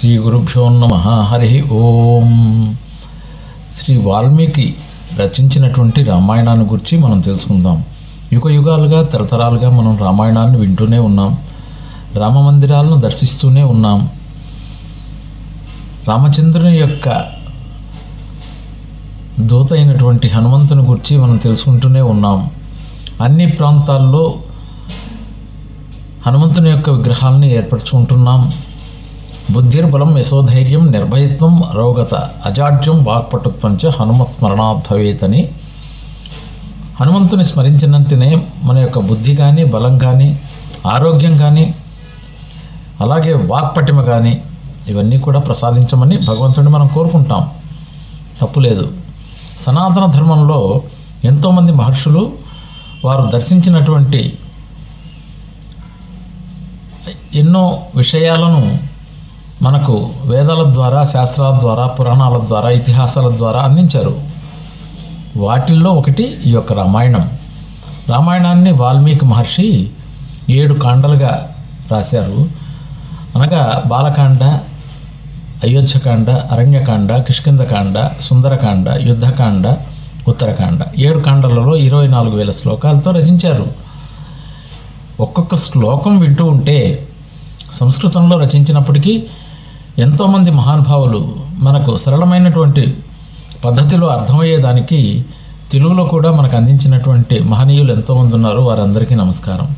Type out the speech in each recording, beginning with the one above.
శ్రీ గురుభ్యో నమ. హరి ఓం. శ్రీ వాల్మీకి రచించినటువంటి రామాయణాన్ని గురించి మనం తెలుసుకుందాం. యుగ యుగాలుగా తరతరాలుగా మనం రామాయణాన్ని వింటూనే ఉన్నాం. రామ మందిరాలను దర్శిస్తూనే ఉన్నాం. రామచంద్రుని యొక్క దూత అయినటువంటి హనుమంతుని గురించి మనం తెలుసుకుంటూనే ఉన్నాం. అన్ని ప్రాంతాల్లో హనుమంతుని యొక్క విగ్రహాలని ఏర్పరచుకుంటున్నాం. బుద్ధిర్బలం యశోధైర్యం నిర్భయత్వం అరోగత అజాడ్యం వాక్పటుత్వం చ హనుమత్ స్మరణాద్భవేతని హనుమంతుని స్మరించినట్టునే మన యొక్క బుద్ధి కానీ బలం కానీ ఆరోగ్యం కానీ అలాగే వాక్పటిమ కానీ ఇవన్నీ కూడా ప్రసాదించమని భగవంతుడిని మనం కోరుకుంటాం. తప్పులేదు సనాతన ధర్మంలో ఎంతోమంది మహర్షులు వారు దర్శించినటువంటి ఎన్నో విషయాలను మనకు వేదాల ద్వారా శాస్త్రాల ద్వారా పురాణాల ద్వారా ఇతిహాసాల ద్వారా అందించారు. వాటిల్లో ఒకటి ఈ యొక్క రామాయణం. రామాయణాన్ని వాల్మీకి మహర్షి ఏడు కాండలుగా రాశారు. అనగా బాలకాండ అయోధ్యకాండ అరణ్యకాండ కిష్కిందకాండ సుందరకాండ యుద్ధకాండ ఉత్తరకాండ ఏడు కాండలలో ఇరవై నాలుగు వేల శ్లోకాలతో రచించారు. ఒక్కొక్క శ్లోకం వింటూ ఉంటే సంస్కృతంలో రచించినప్పటికీ ఎంతోమంది మహానుభావులు మనకు సరళమైనటువంటి పద్ధతిలో అర్థమయ్యేదానికి తెలుగులో కూడా మనకు అందించినటువంటి మహనీయులు ఎంతోమంది ఉన్నారు వారందరికీ నమస్కారం.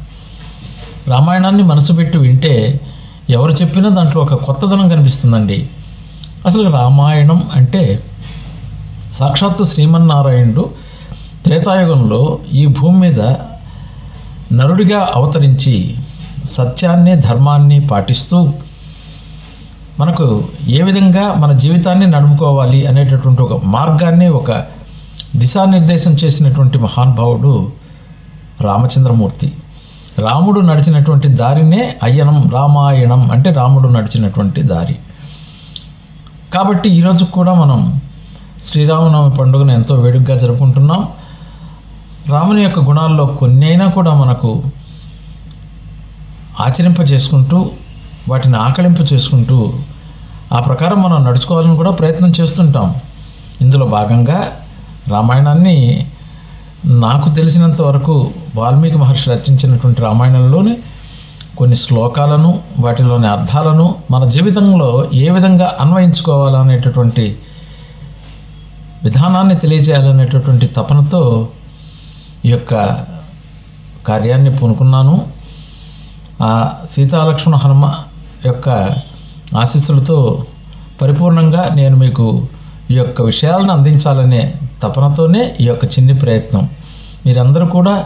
రామాయణాన్ని మనసు పెట్టి వింటే ఎవరు చెప్పినా దాంట్లో ఒక కొత్తదనం కనిపిస్తుందండి. అసలు రామాయణం అంటే సాక్షాత్తు శ్రీమన్నారాయణుడు త్రేతాయుగంలో ఈ భూమి మీద నరుడిగా అవతరించి సత్యాన్ని ధర్మాన్ని పాటిస్తూ మనకు ఏ విధంగా మన జీవితాన్ని నడుపుకోవాలి అనేటటువంటి ఒక మార్గాన్ని ఒక దిశానిర్దేశం చేసినటువంటి మహానుభావుడు రామచంద్రమూర్తి. రాముడు నడిచినటువంటి దారినే అయ్యనం రామాయణం అంటే రాముడు నడిచినటువంటి దారి. కాబట్టి ఈరోజు కూడా మనం శ్రీరామనవమి పండుగను ఎంతో వేడుకగా జరుపుకుంటున్నాం. రాముని యొక్క గుణాల్లో కొన్ని అయినా కూడా మనకు ఆచరింప చేసుకుంటూ వాటిని ఆకలింపు చేసుకుంటూ ఆ ప్రకారం మనం నడుచుకోవాలని కూడా ప్రయత్నం చేస్తుంటాం. ఇందులో భాగంగా రామాయణాన్ని నాకు తెలిసినంత వరకు వాల్మీకి మహర్షి రచించినటువంటి రామాయణంలోని కొన్ని శ్లోకాలను వాటిలోని అర్థాలను మన జీవితంలో ఏ విధంగా అన్వయించుకోవాలనేటటువంటి విధానాన్ని తెలియజేయాలనేటటువంటి తపనతో ఈ యొక్క కార్యాన్ని పూనుకున్నాను. ఆ సీతాలక్ష్మణ హనుమ యొక్క ఆశీస్సులతో పరిపూర్ణంగా నేను మీకు ఈ యొక్క విషయాలను అందించాలనే తపనతోనే ఈ యొక్క చిన్ని ప్రయత్నం. మీరందరూ కూడా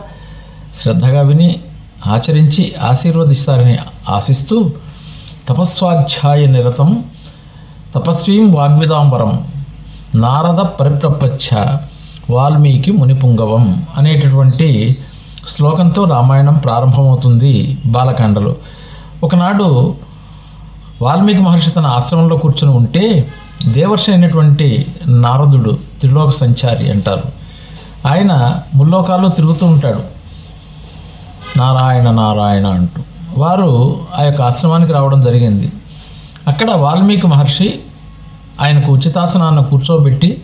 శ్రద్ధగా విని ఆచరించి ఆశీర్వదిస్తారని ఆశిస్తూ తపస్వాధ్యాయ నిరతం తపస్వీం వాగ్విదాంబరం నారద పరిప్రపచ్చ వాల్మీకి మునిపుంగవం అనేటటువంటి శ్లోకంతో రామాయణం ప్రారంభమవుతుంది బాలకాండలో. ఒకనాడు వాల్మీకి మహర్షి తన ఆశ్రమంలో కూర్చుని ఉంటే దేవర్షి అయినటువంటి నారదుడు త్రిలోక సంచారి అంటారు. ఆయన ముల్లోకాల్లో తిరుగుతూ ఉంటాడు. నారాయణ నారాయణ అంటూ. వారు ఆ యొక్క ఆశ్రమానికి రావడం జరిగింది. అక్కడ వాల్మీకి మహర్షి ఆయనకు ఉచితాసనాన్ని కూర్చోబెట్టి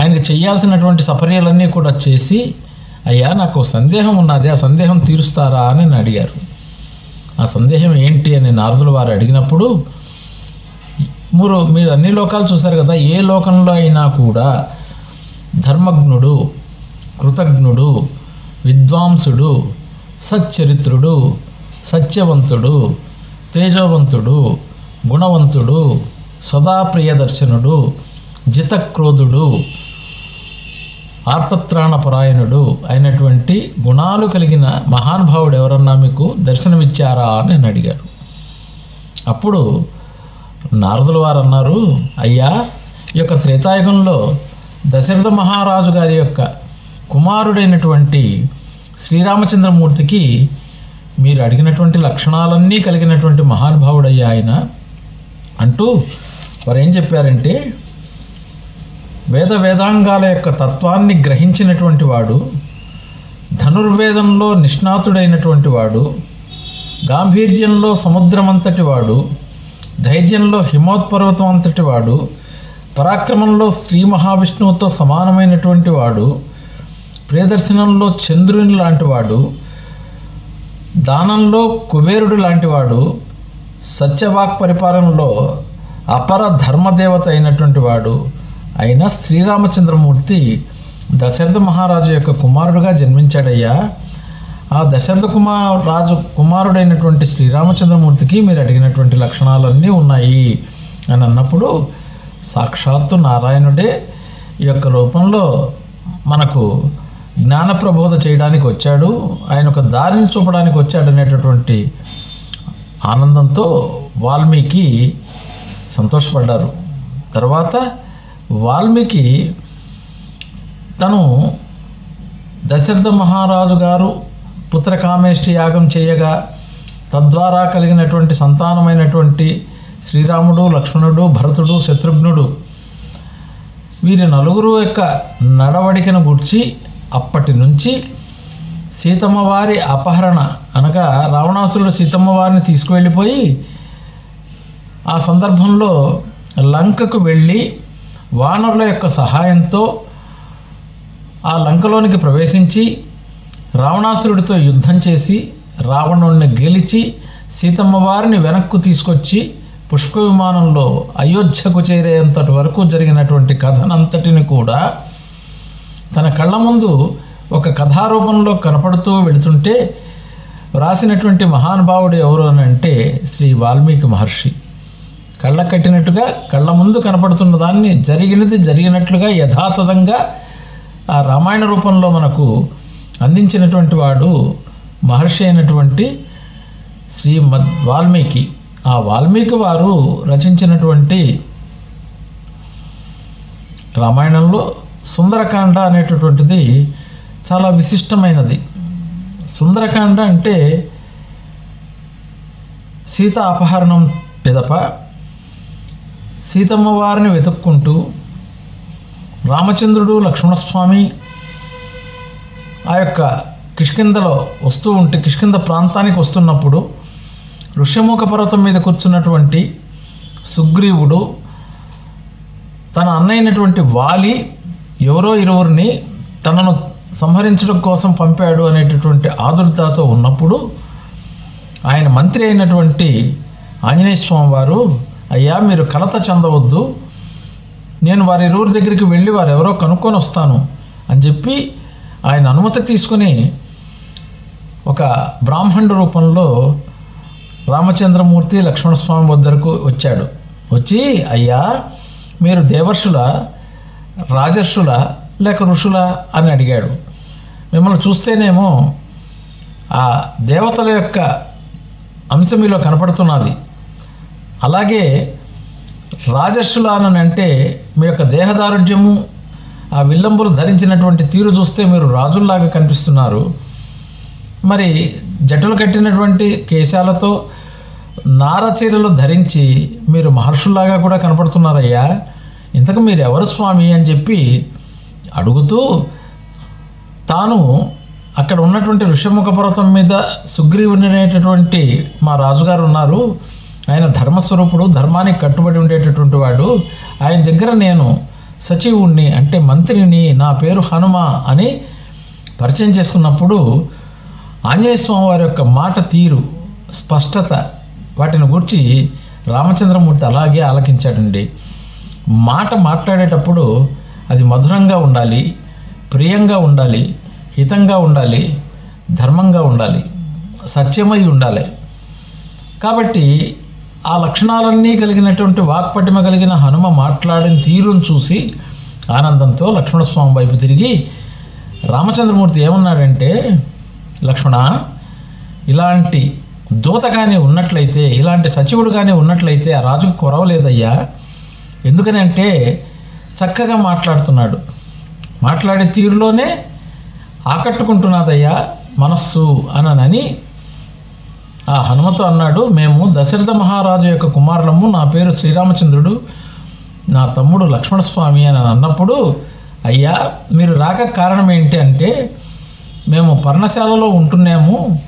ఆయనకు చేయాల్సినటువంటి సఫర్యాలన్నీ కూడా చేసి అయ్యా నాకు సందేహం ఉన్నది ఆ సందేహం తీరుస్తారా? అని అడిగారు. ఆ సందేహం ఏంటి అని నారదులు వారు అడిగినప్పుడు మీరు మీరు అన్ని లోకాలు చూశారు కదా ఏ లోకంలో అయినా కూడా ధర్మజ్ఞుడు కృతజ్ఞుడు విద్వాంసుడు సచ్చరిత్రుడు సత్యవంతుడు తేజవంతుడు గుణవంతుడు సదా ప్రియదర్శనుడు జితక్రోధుడు ఆర్తత్రాణపరాయణుడు అయినటువంటి గుణాలు కలిగిన మహానుభావుడు ఎవరన్నా మీకు దర్శనమిచ్చారా అని నేను అడిగాడు. అప్పుడు నారదుల వారు అన్నారు అయ్యా ఈ యొక్క త్రేతాయుగంలో దశరథ మహారాజు గారి యొక్క కుమారుడైనటువంటి శ్రీరామచంద్రమూర్తికి మీరు అడిగినటువంటి లక్షణాలన్నీ కలిగినటువంటి మహానుభావుడయ్యా ఆయన. అంటూ వారు ఏం చెప్పారంటే వేద వేదాంగాల యొక్క తత్వాన్ని గ్రహించినటువంటి వాడు ధనుర్వేదంలో నిష్ణాతుడైనటువంటి వాడు గాంభీర్యంలో సముద్రమంతటి వాడు ధైర్యంలో హిమోత్పర్వతం అంతటి వాడు పరాక్రమంలో శ్రీ మహావిష్ణువుతో సమానమైనటువంటి వాడు ప్రియదర్శనంలో చంద్రుని లాంటివాడు దానంలో కుబేరుడు లాంటివాడు సత్యవాక్ పరిపాలనలో అపర ధర్మదేవత అయినటువంటి వాడు అయినా శ్రీరామచంద్రమూర్తి దశరథ మహారాజు యొక్క కుమారుడుగా జన్మించాడయ్యా. ఆ దశరథ కుమార్ రాజు కుమారుడైనటువంటి శ్రీరామచంద్రమూర్తికి మీరు అడిగినటువంటి లక్షణాలన్నీ ఉన్నాయి అని అన్నప్పుడు సాక్షాత్తు నారాయణుడే ఈ యొక్క రూపంలో మనకు జ్ఞాన ప్రబోధ చేయడానికి వచ్చాడు. ఆయన ఒక దారిని చూపడానికి వచ్చాడు అనేటటువంటి ఆనందంతో వాల్మీకి సంతోషపడ్డారు. తర్వాత వాల్మీకి తను దశరథ మహారాజు గారు పుత్రకామేష్టి యాగం చేయగా తద్వారా కలిగినటువంటి సంతానమైనటువంటి శ్రీరాముడు లక్ష్మణుడు భరతుడు శత్రుఘ్నుడు వీరి నలుగురు యొక్క నడవడికను గుర్చి అప్పటి నుంచి సీతమ్మవారి అపహరణ అనగా రావణాసురుడు సీతమ్మవారిని తీసుకువెళ్ళిపోయి ఆ సందర్భంలో లంకకు వెళ్ళి వానరుల యొక్క సహాయంతో ఆ లంకలోనికి ప్రవేశించి రావణాసురుడితో యుద్ధం చేసి రావణుడిని గెలిచి సీతమ్మ వారిని వెనక్కు తీసుకొచ్చి పుష్ప విమానంలో అయోధ్యకు చేరేంతటి వరకు జరిగినటువంటి కథనంతటిని కూడా తన కళ్ళ ముందు ఒక కథారూపంలో కనపడుతూ వెళుతుంటే వ్రాసినటువంటి మహానుభావుడు ఎవరు అని అంటే శ్రీ వాల్మీకి మహర్షి. కళ్ళ కట్టినట్టుగా కళ్ళ ముందు కనపడుతున్న దాన్ని జరిగినది జరిగినట్లుగా యథాతథంగా ఆ రామాయణ రూపంలో మనకు అందించినటువంటి వాడు మహర్షి అయినటువంటి శ్రీ మద్ వాల్మీకి. ఆ వాల్మీకి వారు రచించినటువంటి రామాయణంలో సుందరకాండ అనేటటువంటిది చాలా విశిష్టమైనది. సుందరకాండ అంటే సీత అపహరణం పిదప సీతమ్మ వారిని వెతుక్కుంటూ రామచంద్రుడు లక్ష్మణస్వామి ఆ యొక్క కిష్కిందలో వస్తూ ఉంటే కిష్కింద ప్రాంతానికి వస్తున్నప్పుడు ఋషముఖ పర్వతం మీద కూర్చున్నటువంటి సుగ్రీవుడు తన అన్నైనటువంటి వాలి ఎవరో ఇరువురిని తనను సంహరించడం కోసం పంపాడు అనేటటువంటి ఆదుర్తతో ఉన్నప్పుడు ఆయన మంత్రి అయినటువంటి ఆంజనేయ స్వామి వారు అయ్యా మీరు కలత చెందవద్దు. నేను వారి ఇరువురి దగ్గరికి వెళ్ళి వారు ఎవరో కనుక్కొని వస్తాను అని చెప్పి ఆయన అనుమతి తీసుకుని ఒక బ్రాహ్మణుడు రూపంలో రామచంద్రమూర్తి లక్ష్మణస్వామి వద్దకు వచ్చాడు. వచ్చి అయ్యా మీరు దేవర్షుల రాజర్షుల లేక ఋషుల? అని అడిగాడు. మిమ్మల్ని చూస్తేనేమో ఆ దేవతల యొక్క అంశం మీలో కనపడుతున్నది. అలాగే రాజర్షులానన అంటే మీ యొక్క దేహదారుఢ్యము ఆ విల్లంబులు ధరించినటువంటి తీరు చూస్తే మీరు రాజుల్లాగా కనిపిస్తున్నారు. మరి జట్టులు కట్టినటువంటి కేశాలతో నారచీరలు ధరించి మీరు మహర్షుల్లాగా కూడా కనపడుతున్నారయ్యా. ఇంతకు మీరు ఎవరు స్వామి అని చెప్పి అడుగుతూ తాను అక్కడ ఉన్నటువంటి ఋషముఖ పర్వతం మీద సుగ్రీవుని అనేటటువంటి మా రాజుగారు ఉన్నారు. ఆయన ధర్మస్వరూపుడు ధర్మానికి కట్టుబడి ఉండేటటువంటి వాడు. ఆయన దగ్గర నేను సచివుణ్ణి అంటే మంత్రిని నా పేరు హనుమ అని పరిచయం చేసుకున్నప్పుడు ఆంజనేయ స్వామి వారి యొక్క మాట తీరు స్పష్టత వాటిని గురించి రామచంద్రమూర్తి అలాగే ఆలకించాడండి. మాట మాట్లాడేటప్పుడు అది మధురంగా ఉండాలి ప్రియంగా ఉండాలి హితంగా ఉండాలి ధర్మంగా ఉండాలి సత్యమై ఉండాలి. కాబట్టి ఆ లక్షణాలన్నీ కలిగినటువంటి వాక్పటిమ కలిగిన హనుమ మాట్లాడిన తీరును చూసి ఆనందంతో లక్ష్మణస్వామి వైపు తిరిగి రామచంద్రమూర్తి ఏమన్నాడంటే లక్ష్మణ ఇలాంటి దూత కానీ ఉన్నట్లయితే ఇలాంటి సచివుడు కానీ ఉన్నట్లయితే ఆ రాజుకు కొరవలేదయ్యా ఎందుకని అంటే చక్కగా మాట్లాడుతున్నాడు. మాట్లాడే తీరులోనే ఆకట్టుకుంటున్నదయ్యా మనస్సు అనని ఆ హనుమతు అన్నాడు మేము దశరథ మహారాజు యొక్క కుమారులము. నా పేరు శ్రీరామచంద్రుడు. నా తమ్ముడు లక్ష్మణస్వామి అని అన్నప్పుడు అయ్యా మీరు రాక కారణం ఏంటి అంటే మేము పర్ణశాలలో ఉంటున్నాము.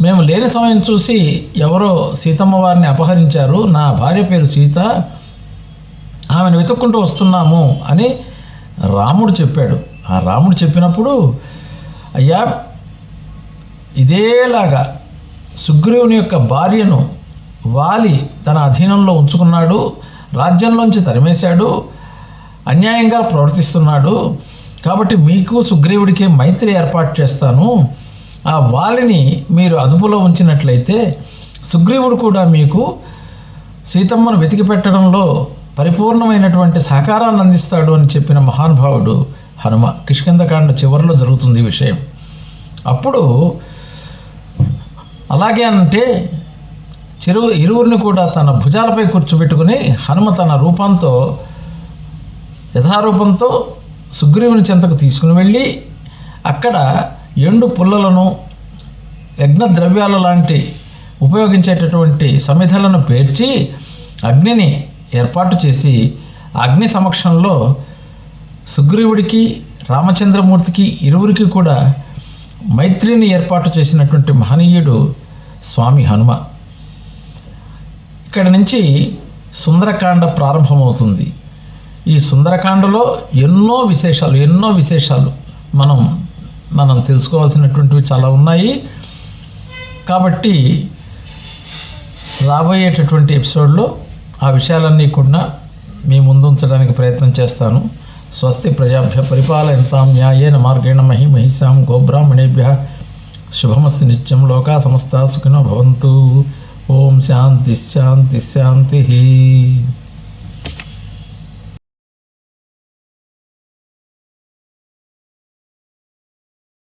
మేము లేని సమయం చూసి ఎవరో సీతమ్మ వారిని అపహరించారు. నా భార్య పేరు సీత. ఆమెను వెతుక్కుంటూ వస్తున్నాము అని రాముడు చెప్పాడు. ఆ రాముడు చెప్పినప్పుడు అయ్యా ఇదేలాగా సుగ్రీవుని యొక్క భార్యను వాలి తన అధీనంలో ఉంచుకున్నాడు రాజ్యంలోంచి తరిమేశాడు అన్యాయంగా ప్రవర్తిస్తున్నాడు. కాబట్టి మీకు సుగ్రీవుడికి మైత్రి ఏర్పాటు చేస్తాను. ఆ వాలిని మీరు అదుపులో ఉంచినట్లయితే సుగ్రీవుడు కూడా మీకు సీతమ్మను వెతికి పెట్టడంలో పరిపూర్ణమైనటువంటి సహకారాన్ని అందిస్తాడు అని చెప్పిన మహానుభావుడు హనుమ. కిష్కిందకాండ చివరిలో జరుగుతుంది ఈ విషయం. అప్పుడు అలాగే అంటే చెరువు ఇరువురిని కూడా తన భుజాలపై కూర్చోబెట్టుకుని హనుమ తన రూపంతో యథారూపంతో సుగ్రీవుని చెంతకు తీసుకుని వెళ్ళి అక్కడ ఎండు పుల్లలను యజ్ఞ ద్రవ్యాల లాంటి ఉపయోగించేటటువంటి సమిధలను పేర్చి అగ్నిని ఏర్పాటు చేసి అగ్ని సమక్షంలో సుగ్రీవుడికి రామచంద్రమూర్తికి ఇరువురికి కూడా మైత్రిని ఏర్పాటు చేసినటువంటి మహనీయుడు స్వామి హనుమ. ఇక్కడ నుంచి సుందరకాండ ప్రారంభమవుతుంది. ఈ సుందరకాండలో ఎన్నో విశేషాలు ఎన్నో విశేషాలు మనం మనం తెలుసుకోవాల్సినటువంటివి చాలా ఉన్నాయి. కాబట్టి రాబోయేటటువంటి ఎపిసోడ్లో ఆ విషయాలన్నీ కూడా మీ ముందు ఉంచడానికి ప్రయత్నం చేస్తాను. स्वस्ति प्रजाभ्य परिपालयन्तां न्यायेन मार्गेण मही महिषां गोब्राह्मणेभ्य शुभमस्ति नित्यं लोका समस्ता सुखिनो भवन्तु। ओम शांति शांति शांति। ही